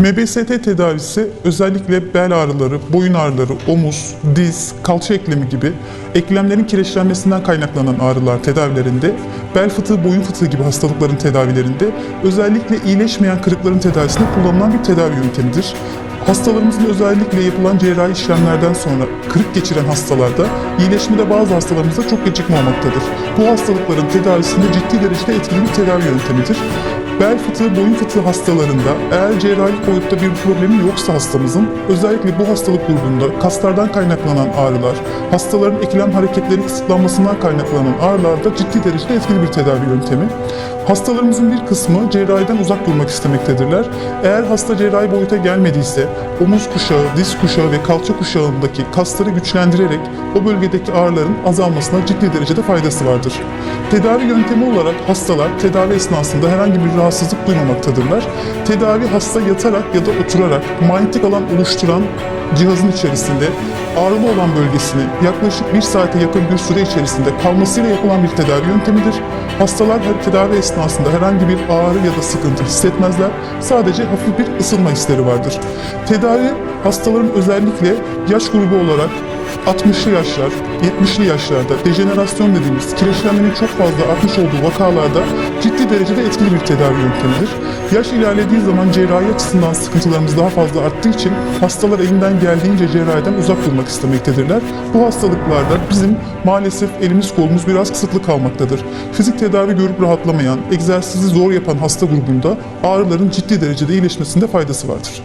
MBST tedavisi özellikle bel ağrıları, boyun ağrıları, omuz, diz, kalça eklemi gibi eklemlerin kireçlenmesinden kaynaklanan ağrılar tedavilerinde, bel fıtığı, boyun fıtığı gibi hastalıkların tedavilerinde, özellikle iyileşmeyen kırıkların tedavisinde kullanılan bir tedavi yöntemidir. Hastalarımızın özellikle yapılan cerrahi işlemlerden sonra kırık geçiren hastalarda iyileşmede bazı hastalarımızda çok gecikme olmaktadır. Bu hastalıkların tedavisinde ciddi derecede etkili bir tedavi yöntemidir. Bel fıtığı, boyun fıtığı hastalarında eğer cerrahi boyutta bir problemi yoksa hastamızın özellikle bu hastalık grubunda kaslardan kaynaklanan ağrılar, hastaların eklem hareketleri kısıtlanmasından kaynaklanan ağrılarda ciddi derecede etkili bir tedavi yöntemi. Hastalarımızın bir kısmı cerrahiden uzak durmak istemektedirler. Eğer hasta cerrahi boyuta gelmediyse omuz kuşağı, diz kuşağı ve kalça kuşağındaki kasları güçlendirerek o bölgedeki ağrıların azalmasına ciddi derecede faydası vardır. Tedavi yöntemi olarak hastalar tedavi esnasında herhangi bir rahatsızlık duymamaktadırlar. Tedavi hasta yatarak ya da oturarak manyetik alan oluşturan cihazın içerisinde ağrılı olan bölgesini yaklaşık bir saate yakın bir süre içerisinde kalmasıyla yapılan bir tedavi yöntemidir. Hastalar her tedavi esnasında herhangi bir ağrı ya da sıkıntı hissetmezler. Sadece hafif bir ısınma hisleri vardır. Tedavi hastaların özellikle yaş grubu olarak 60'lı yaşlar, 70'li yaşlarda dejenerasyon dediğimiz kireçlenmenin çok fazla artmış olduğu vakalarda ciddi derecede etkili bir tedavi yöntemidir. Yaş ilerlediği zaman cerrahi açısından sıkıntılarımız daha fazla arttığı için hastalar elinden geldiğince cerrahiden uzak durmak istemektedirler. Bu hastalıklarda bizim maalesef elimiz kolumuz biraz kısıtlı kalmaktadır. Fizik tedavi görüp rahatlamayan, egzersizi zor yapan hasta grubunda ağrıların ciddi derecede iyileşmesinde faydası vardır.